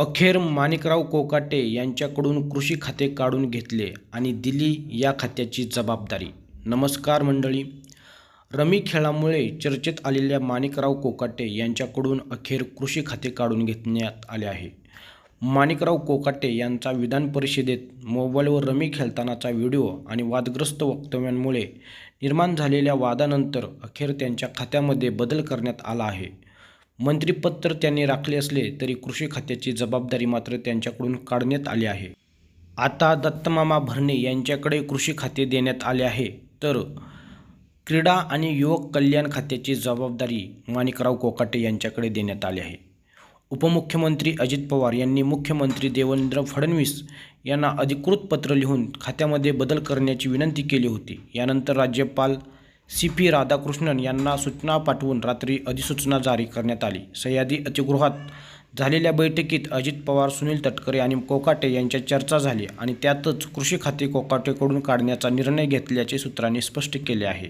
अखेर माणिकराव कोकाटे यांच्याकडून कृषी खाते काढून घेतले आणि दिली या खात्याची जबाबदारी. नमस्कार मंडळी. रमी खेळामुळे चर्चेत आलेल्या माणिकराव कोकाटे यांच्याकडून अखेर कृषी खाते काढून घेण्यात आले आहे. माणिकराव कोकाटे यांचा विधान परिषदेत मोबाईलवर रमी खेळतानाचा व्हिडिओ आणि वादग्रस्त वक्तव्यांमुळे निर्माण झालेल्या वादानंतर अखेर त्यांच्या खात्यामध्ये बदल करण्यात आला आहे. मंत्रिपद तर त्यांनी राखले असले तरी कृषी खात्याची जबाबदारी मात्र त्यांच्याकडून काढण्यात आली आहे. आता दत्तमामा भरणे यांच्याकडे कृषी खाते देण्यात आले आहे. तर क्रीडा आणि युवक कल्याण खात्याची जबाबदारी माणिकराव कोकाटे यांच्याकडे देण्यात आली आहे. उपमुख्यमंत्री अजित पवार यांनी मुख्यमंत्री देवेंद्र फडणवीस यांना अधिकृत पत्र लिहून खात्यामध्ये बदल करण्याची विनंती केली होती. यानंतर राज्यपाल सी पी राधाकृष्णन यांना सूचना पाठवून रात्री अधिसूचना जारी करण्यात आली. सह्याद्री अतिगृहात झालेल्या बैठकीत अजित पवार सुनील तटकरे आणि कोकाटे यांच्या चर्चा झाली आणि त्यातच कृषी खाते कोकाटेकडून काढण्याचा निर्णय घेतल्याचे सूत्रांनी स्पष्ट केले आहे.